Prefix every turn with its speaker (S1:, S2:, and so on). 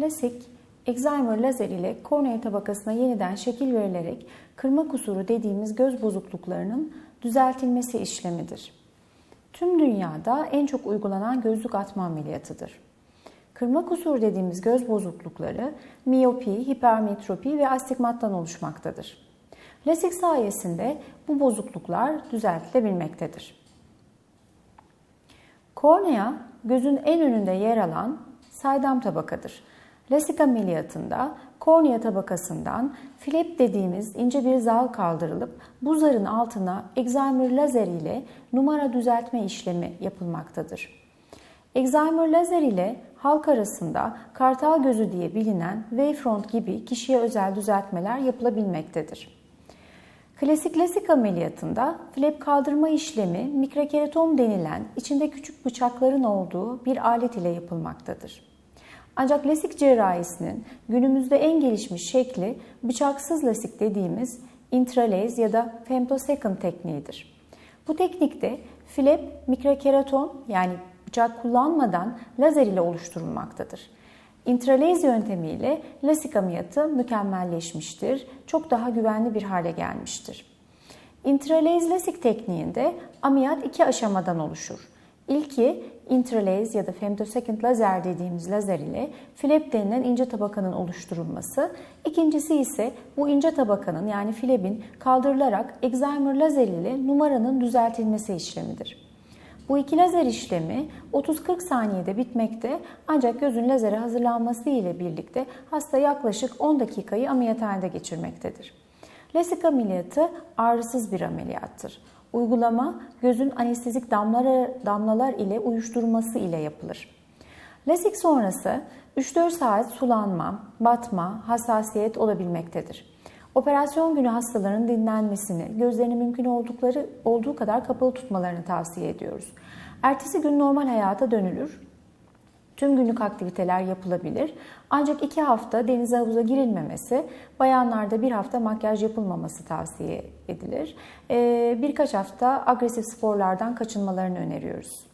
S1: LASIK, Excimer lazer ile kornea tabakasına yeniden şekil verilerek kırma kusuru dediğimiz göz bozukluklarının düzeltilmesi işlemidir. Tüm dünyada en çok uygulanan gözlük atma ameliyatıdır. Kırma kusur dediğimiz göz bozuklukları miyopi, hipermetropi ve astigmattan oluşmaktadır. LASIK sayesinde bu bozukluklar düzeltilebilmektedir. Kornea, gözün en önünde yer alan saydam tabakadır. Lasik ameliyatında kornea tabakasından flap dediğimiz ince bir zal kaldırılıp bu zarın altına Excimer lazer ile numara düzeltme işlemi yapılmaktadır. Excimer lazer ile halk arasında kartal gözü diye bilinen wavefront gibi kişiye özel düzeltmeler yapılabilmektedir. Klasik lasik ameliyatında flap kaldırma işlemi mikrokeratom denilen içinde küçük bıçakların olduğu bir alet ile yapılmaktadır. Ancak lasik cerrahisinin günümüzde en gelişmiş şekli bıçaksız lasik dediğimiz intralase ya da femtosecond tekniğidir. Bu teknikte flap mikrokeraton yani bıçak kullanmadan lazer ile oluşturulmaktadır. Intralase yöntemiyle lasik ameliyatı mükemmelleşmiştir, çok daha güvenli bir hale gelmiştir. Intralase lasik tekniğinde ameliyat iki aşamadan oluşur. İlki intralase ya da femtosecond lazer dediğimiz lazer ile flap denilen ince tabakanın oluşturulması. İkincisi ise bu ince tabakanın yani flap'in kaldırılarak Excimer lazer ile numaranın düzeltilmesi işlemidir. Bu iki lazer işlemi 30-40 saniyede bitmekte ancak gözün lazere hazırlanması ile birlikte hasta yaklaşık 10 dakikayı ameliyathanede geçirmektedir. Lasik ameliyatı ağrısız bir ameliyattır. Uygulama gözün anestezik damlalar, damlalar ile uyuşturulması ile yapılır. Lasik sonrası 3-4 saat sulanma, batma, hassasiyet olabilmektedir. Operasyon günü hastaların dinlenmesini, gözlerini mümkün oldukları olduğu kadar kapalı tutmalarını tavsiye ediyoruz. Ertesi gün normal hayata dönülür. Tüm günlük aktiviteler yapılabilir. Ancak iki hafta denize havuza girilmemesi, bayanlarda bir hafta makyaj yapılmaması tavsiye edilir. Birkaç hafta agresif sporlardan kaçınmalarını öneriyoruz.